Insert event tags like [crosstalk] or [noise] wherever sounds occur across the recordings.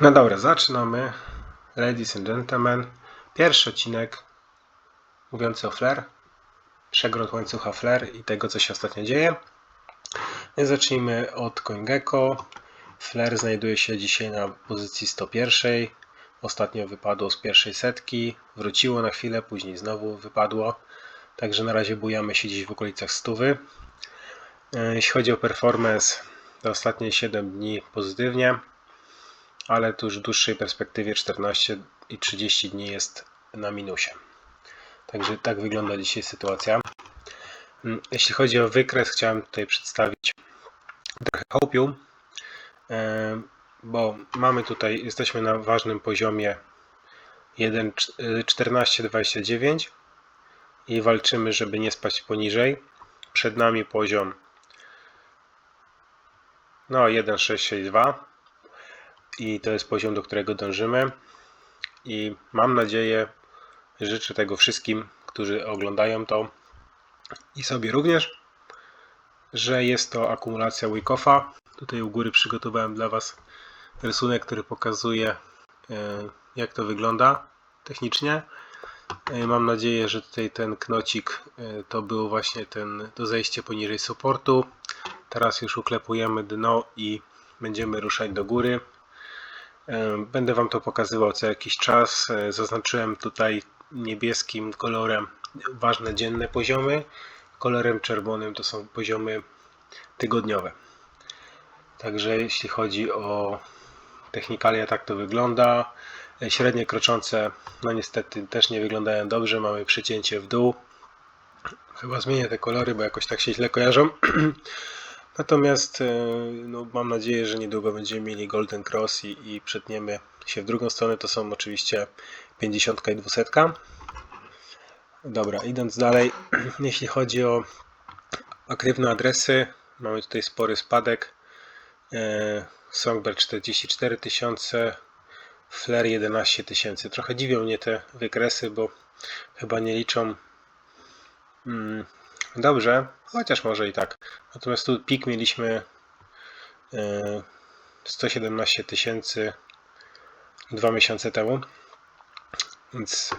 No dobra, zaczynamy. Ladies and gentlemen. Pierwszy odcinek mówiący o Flare. Przegląd łańcucha Flare i tego, co się ostatnio dzieje. Zacznijmy od CoinGecko. Flare znajduje się dzisiaj na pozycji 101. Ostatnio wypadło z pierwszej setki. Wróciło na chwilę, później znowu wypadło. Także na razie bujamy się gdzieś w okolicach 100. Jeśli chodzi o performance, to ostatnie 7 dni pozytywnie ale tu już w dłuższej perspektywie 14 i 30 dni jest na minusie. Także tak wygląda dzisiaj sytuacja. Mm, Jeśli chodzi o wykres, chciałem tutaj przedstawić trochę hopiu, e, bo mamy tutaj, jesteśmy na ważnym poziomie 1.1429 i walczymy, żeby nie spać poniżej. Przed nami poziom no 1.662 i to jest poziom, do którego dążymy. I mam nadzieję, życzę tego wszystkim, którzy oglądają to i sobie również, że jest to akumulacja Wyckofa. Tutaj u góry przygotowałem dla Was rysunek, który pokazuje, e, jak to wygląda technicznie. E, mam nadzieję, że tutaj ten knocik e, to był właśnie ten to zejście poniżej supportu. Teraz już uklepujemy dno i będziemy ruszać do góry. Będę Wam to pokazywał co jakiś czas. Zaznaczyłem tutaj niebieskim kolorem ważne dzienne poziomy. Kolorem czerwonym to są poziomy tygodniowe. Także jeśli chodzi o technikalia, tak to wygląda. Średnie kroczące, no niestety też nie wyglądają dobrze. Mamy przycięcie w dół. Chyba zmienię te kolory, bo jakoś tak się źle kojarzą. [clears throat] Natomiast e, no, mam nadzieję, że niedługo będziemy mieli Golden Cross i, i przetniemy się w drugą stronę. To są oczywiście 50 i 200. Dobra, idąc dalej, [clears throat] jeśli chodzi o aktywne adresy, mamy tutaj spory spadek. E, Songbird 44 tysiące, Flare 11 tysięcy. Trochę dziwią mnie te wykresy, bo chyba nie liczą mm, Dobrze, chociaż może i tak. Natomiast tu pik mieliśmy 117 e, tysięcy dwa miesiące temu. Więc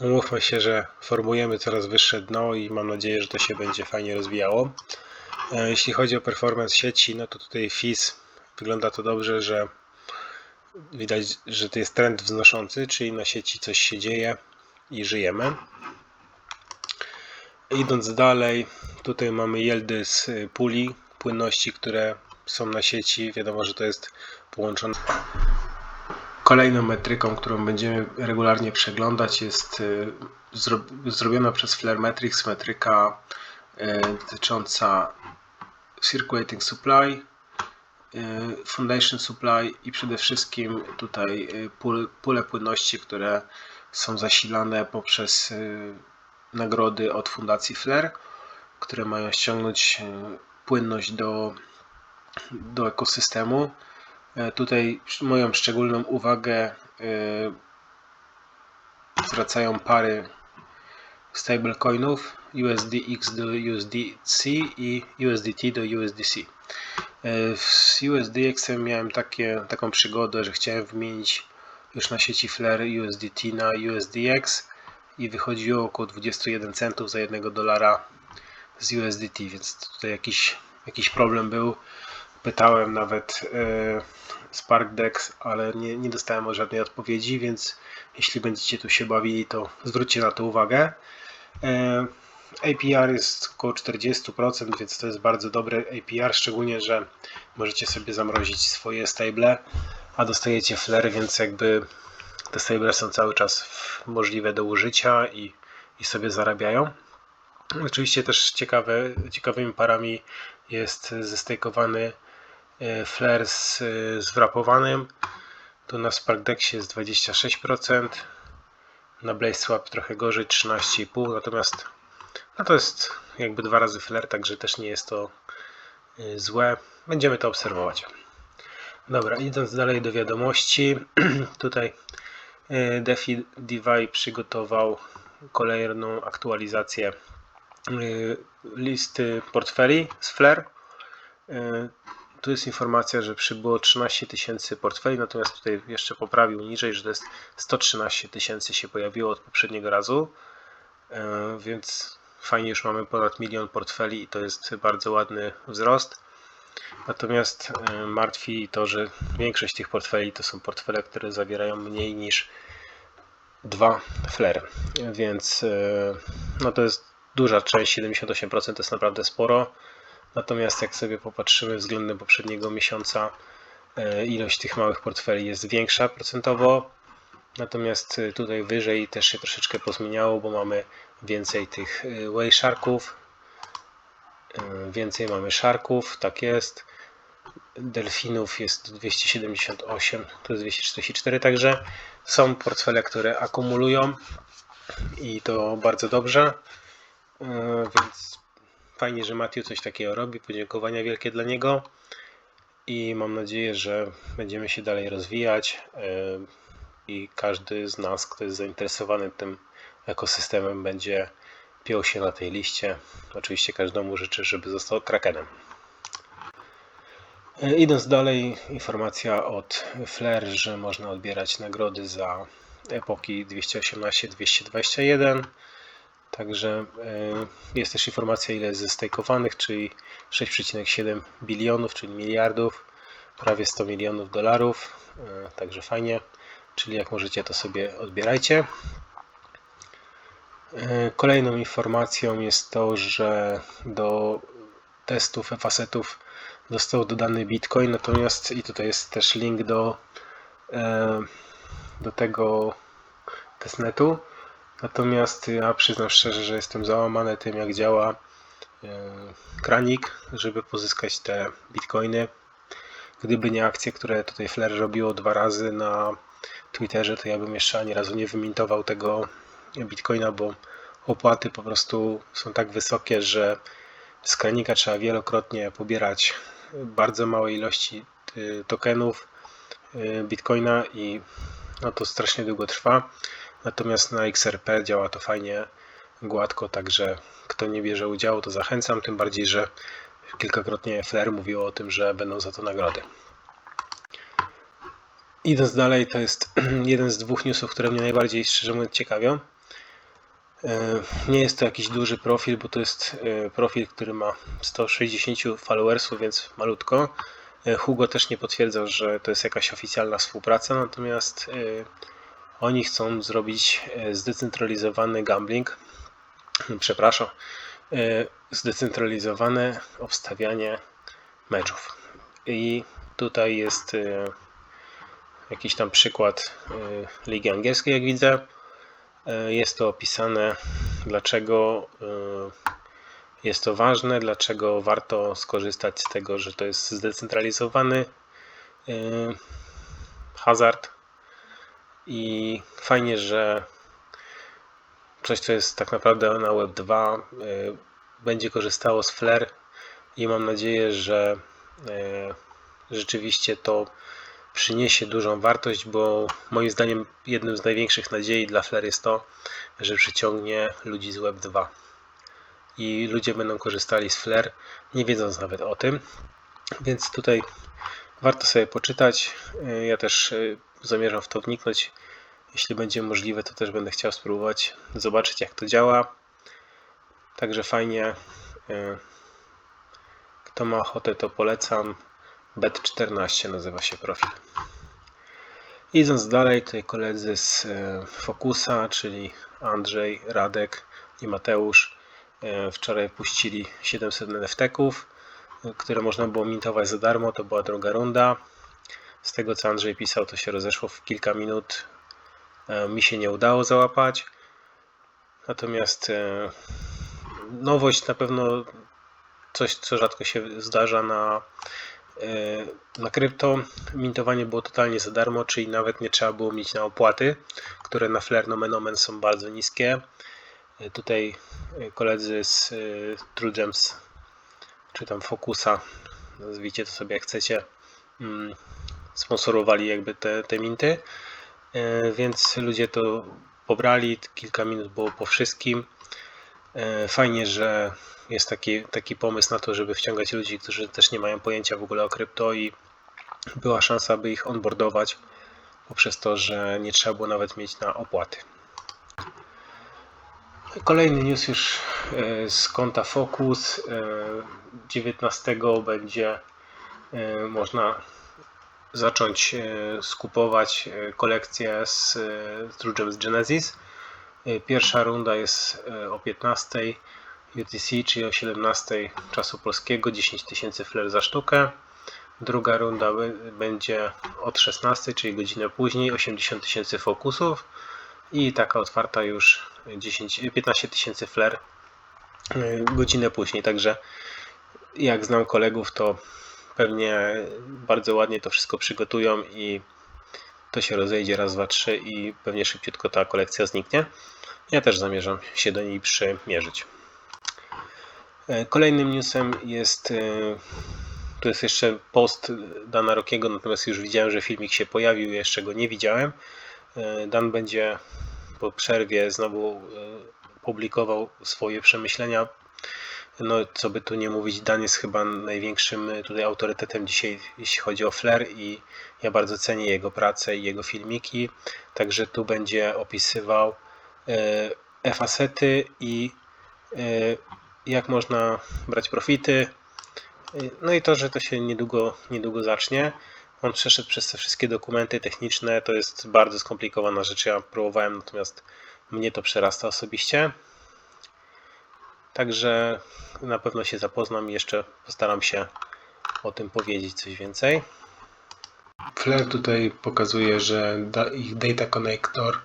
umówmy się, że formujemy coraz wyższe dno i mam nadzieję, że to się będzie fajnie rozwijało. E, jeśli chodzi o performance sieci, no to tutaj FIS wygląda to dobrze, że widać, że to jest trend wznoszący, czyli na sieci coś się dzieje i żyjemy. Idąc dalej, tutaj mamy yieldy z puli, płynności, które są na sieci. Wiadomo, że to jest połączone. Kolejną metryką, którą będziemy regularnie przeglądać jest y, zrobiona przez Flaremetrics metryka y, dotycząca Circulating Supply, y, Foundation Supply i przede wszystkim tutaj pule płynności, które są zasilane poprzez nagrody od Fundacji Flair, które mają ściągnąć e, płynność do, do ekosystemu. E, tutaj moją szczególną uwagę e, zwracają pary stablecoinów USDX do USDC i USDT do USDC. Z USDX miałem takie, taką przygodę, że chciałem wymienić już na sieci Flare USDT na USDX i wychodziło około 21 centów za jednego dolara z USDT, więc tutaj jakiś, jakiś problem był. Pytałem nawet yy, SparkDex, ale nie, nie dostałem żadnej odpowiedzi, więc jeśli będziecie tu się bawili, to zwróćcie na to uwagę. E, APR jest około 40%, więc to jest bardzo dobry APR, szczególnie, że możecie sobie zamrozić swoje stable, a dostajecie flare, więc jakby te stable są cały czas możliwe do użycia i, i sobie zarabiają. Oczywiście też ciekawe, ciekawymi parami jest zestakowany e, flare z, z wrapowanym. Tu na SparkDexie jest 26%, na BlazeSwap trochę gorzej 13,5%, natomiast no to jest jakby dwa razy flare, także też nie jest to e, złe. Będziemy to obserwować. Dobra, idąc dalej do wiadomości, [clears throat] tutaj E, DeFi DeFi przygotował kolejną aktualizację e, listy portfeli z Flare. E, tu jest informacja, że przybyło 13 tysięcy portfeli, natomiast tutaj jeszcze poprawił niżej, że to jest 113 tysięcy się pojawiło od poprzedniego razu, więc fajnie już mamy ponad milion portfeli i to jest bardzo ładny wzrost. Natomiast e, martwi to, że większość tych portfeli to są portfele, które zawierają mniej niż dwa flery, więc e, no to jest duża część, 78% to jest naprawdę sporo. Natomiast jak sobie popatrzymy względem poprzedniego miesiąca, e, ilość tych małych portfeli jest większa procentowo. Natomiast tutaj wyżej też się troszeczkę pozmieniało, bo mamy więcej tych way sharków, więcej mamy sharków, tak jest. Delfinów jest 278, to jest 244, także są portfele, które akumulują i to bardzo dobrze, e, więc fajnie, że Matthew coś takiego robi, podziękowania wielkie dla niego i mam nadzieję, że będziemy się dalej rozwijać e, i każdy z nas, kto jest zainteresowany tym ekosystemem będzie piął się na tej liście. Oczywiście każdemu życzę, żeby został krakenem. E, idąc dalej, informacja od Flair, że można odbierać nagrody za epoki 218-221. Także e, jest też informacja, ile jest zestakowanych, czyli 6,7 bilionów, czyli miliardów, prawie 100 milionów dolarów. E, także fajnie, czyli jak możecie, to sobie odbierajcie. Kolejną informacją jest to, że do testów fasetów został dodany Bitcoin, natomiast i tutaj jest też link do, e, do tego testnetu. Natomiast ja przyznam szczerze, że jestem załamany tym, jak działa e, kranik, żeby pozyskać te bitcoiny. Gdyby nie akcje, które tutaj Flair robiło dwa razy na Twitterze, to ja bym jeszcze ani razu nie wymintował tego bitcoina, bo opłaty po prostu są tak wysokie, że z trzeba wielokrotnie pobierać bardzo małej ilości y, tokenów y, Bitcoina i no to strasznie długo trwa. Natomiast na XRP działa to fajnie, gładko, także kto nie bierze udziału, to zachęcam, tym bardziej, że kilkakrotnie Flair mówiło o tym, że będą za to nagrody. Idąc dalej, to jest [clears throat] jeden z dwóch newsów, które mnie najbardziej szczerze mówiąc ciekawią. E, nie jest to jakiś duży profil, bo to jest e, profil, który ma 160 followersów, więc malutko. E, Hugo też nie potwierdzał, że to jest jakaś oficjalna współpraca, natomiast oni chcą zrobić zdecentralizowany gambling, [clears throat] przepraszam, zdecentralizowane obstawianie meczów. I tutaj jest jakiś tam przykład ligi angielskiej, jak widzę. E, jest to opisane, dlaczego e, jest to ważne, dlaczego warto skorzystać z tego, że to jest zdecentralizowany e, hazard. I fajnie, że coś, co jest tak naprawdę na Web 2, będzie korzystało z Flare i mam nadzieję, że rzeczywiście to przyniesie dużą wartość, bo moim zdaniem jednym z największych nadziei dla Flare jest to, że przyciągnie ludzi z Web 2 i ludzie będą korzystali z Flare, nie wiedząc nawet o tym. Więc tutaj warto sobie poczytać. Ja też y, zamierzam w to wniknąć. Jeśli będzie możliwe, to też będę chciał spróbować zobaczyć, jak to działa. Także fajnie. Y, kto ma ochotę, to polecam. Bet14 nazywa się profil. Idąc dalej, tutaj koledzy z e, Fokusa, czyli Andrzej, Radek i Mateusz e, wczoraj puścili 700 NFT-ków, które można było mintować za darmo. To była druga runda. Z tego co Andrzej pisał, to się rozeszło w kilka minut. E, mi się nie udało załapać. Natomiast nowość na pewno coś, co rzadko się zdarza na na krypto mintowanie było totalnie za darmo, czyli nawet nie trzeba było mieć na opłaty, które na Flare nomen omen są bardzo niskie. E, tutaj e, koledzy z True Gems, czy tam Focusa, nazwijcie to sobie jak chcecie, mm, sponsorowali jakby te, te minty, więc ludzie to pobrali, kilka minut było po wszystkim. E, Fajnie, że jest taki, taki pomysł na to, żeby wciągać ludzi, którzy też nie mają pojęcia w ogóle o krypto i była szansa, by ich onboardować poprzez to, że nie trzeba było nawet mieć na opłaty. Kolejny news już e, z konta Focus. E, 19 będzie e, można zacząć skupować kolekcję z True Gems Genesis. E, Pierwsza runda jest e, o 15 UTC, czyli o 17 czasu polskiego, 10 tysięcy fler za sztukę. Druga runda będzie od 16, czyli godzinę później, 80 tysięcy fokusów i taka otwarta już 10, 15 tysięcy fler y, godzinę później. Także jak znam kolegów, to pewnie bardzo ładnie to wszystko przygotują i to się rozejdzie raz, dwa, trzy i pewnie szybciutko ta kolekcja zniknie. Ja też zamierzam się do niej przymierzyć. E, Kolejnym newsem jest, e, to jest jeszcze post Dana Rokiego, natomiast już widziałem, że filmik się pojawił, jeszcze go nie widziałem. E, Dan będzie po przerwie znowu publikował swoje przemyślenia. No, co by tu nie mówić, Dan jest chyba największym e, tutaj autorytetem dzisiaj, jeśli chodzi o Flair i ja bardzo cenię jego pracę i jego filmiki. Także tu będzie opisywał e, F-asety i e, jak można brać profity. No i to, że to się niedługo, niedługo zacznie. On przeszedł przez te wszystkie dokumenty techniczne. To jest bardzo skomplikowana rzecz. Ja próbowałem, natomiast mnie to przerasta osobiście. Także na pewno się zapoznam i jeszcze postaram się o tym powiedzieć coś więcej. Flare tutaj pokazuje, że ich Data Connector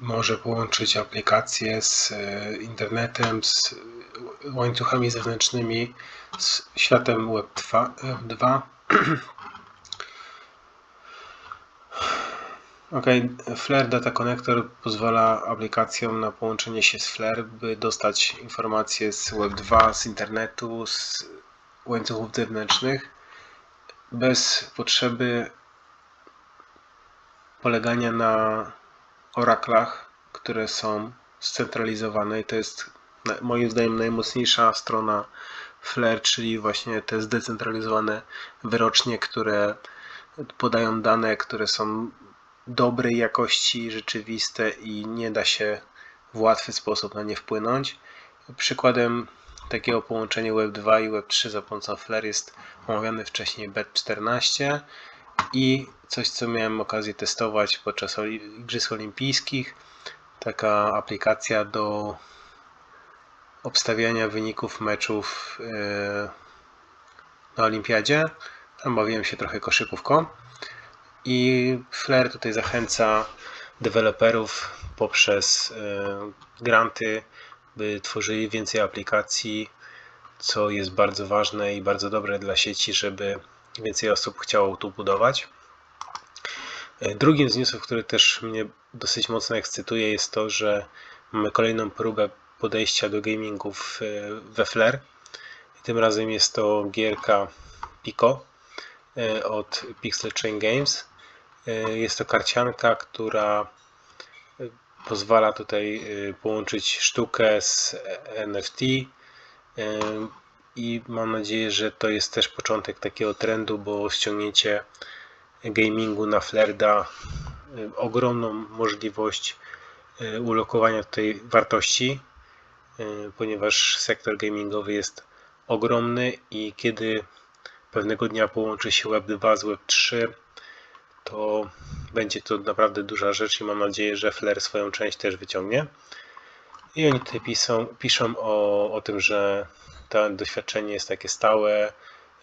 może połączyć aplikacje z e, internetem, z łańcuchami zewnętrznymi, z światem Web2. Web2. [clears throat] Ok, Flare Data Connector pozwala aplikacjom na połączenie się z Flare, by dostać informacje z Web2, z internetu, z łańcuchów zewnętrznych, bez potrzeby polegania na oraklach, które są scentralizowane. I to jest moim zdaniem najmocniejsza strona Flare, czyli właśnie te zdecentralizowane wyrocznie, które podają dane, które są dobrej jakości, rzeczywiste i nie da się w łatwy sposób na nie wpłynąć. Przykładem takiego połączenia Web2 i Web3 za pomocą Flare jest omawiany wcześniej Bet14 i coś, co miałem okazję testować podczas Igrzysk Olimpijskich. Taka aplikacja do obstawiania wyników meczów e, na Olimpiadzie. Tam bawiłem się trochę koszykówką. I Flare tutaj zachęca deweloperów poprzez e, granty, by tworzyli więcej aplikacji, co jest bardzo ważne i bardzo dobre dla sieci, żeby więcej osób chciało tu budować. E, Drugim z newsów, który też mnie dosyć mocno ekscytuje, jest to, że mamy kolejną próbę podejścia do gamingu w, we Flare. Tym razem jest to gierka Pico e, od Pixel Chain Games. E, Jest to karcianka, która e, pozwala tutaj e, połączyć sztukę z NFT i mam nadzieję, że to jest też początek takiego trendu, bo ściągnięcie gamingu na Flare da ogromną możliwość ulokowania tej wartości, ponieważ sektor gamingowy jest ogromny i kiedy pewnego dnia połączy się Web2 z Web3, to będzie to naprawdę duża rzecz i mam nadzieję, że Flare swoją część też wyciągnie. I oni tutaj piszą, piszą o, o tym, że to doświadczenie jest takie stałe,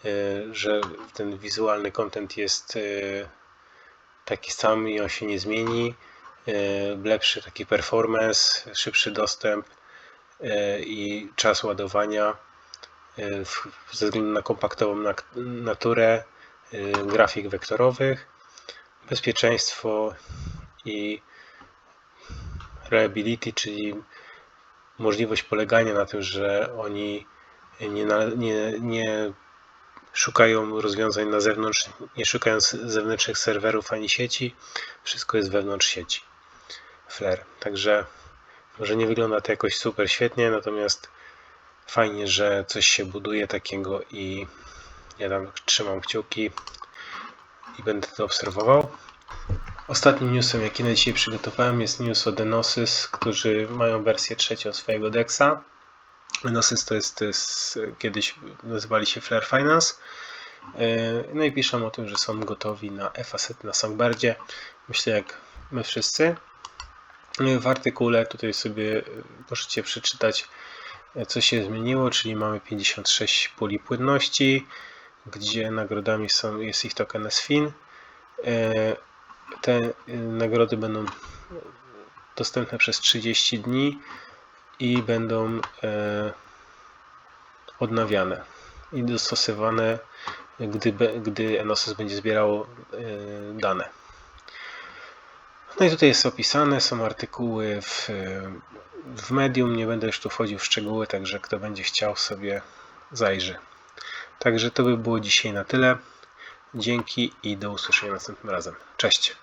y, że ten wizualny content jest y, taki sam i on się nie zmieni. y, Lepszy taki performance, szybszy dostęp i czas ładowania ze względu na kompaktową naturę grafik wektorowych, bezpieczeństwo i reliability, czyli możliwość polegania na tym, że oni nie, nie, nie szukają rozwiązań na zewnątrz, nie szukają z- zewnętrznych serwerów ani sieci, wszystko jest wewnątrz sieci. Flare. Także Może nie wygląda to jakoś super świetnie, natomiast fajnie, że coś się buduje takiego i ja tam trzymam kciuki i będę to obserwował. Ostatnim newsem, jaki na dzisiaj przygotowałem, jest news od Enosis, którzy mają wersję trzecią swojego DEXa. Enosis to jest, to jest kiedyś nazywali się Flare Finance. Yy, No i piszą o tym, że są gotowi na FASET na Songbirdzie. Myślę, jak my wszyscy. Yy, W artykule tutaj sobie yy, możecie przeczytać, co się zmieniło, czyli mamy 56 puli płynności, gdzie nagrodami są, jest ich token SFIN. Yy, Te yy, nagrody będą dostępne przez 30 dni i będą yy, odnawiane i dostosowane, gdy, gdy będzie zbierało dane. No i tutaj jest opisane, są artykuły w, w medium, nie będę już tu wchodził w szczegóły, także kto będzie chciał sobie zajrzy. Także to by było dzisiaj na tyle. Dzięki i do usłyszenia następnym razem. Cześć.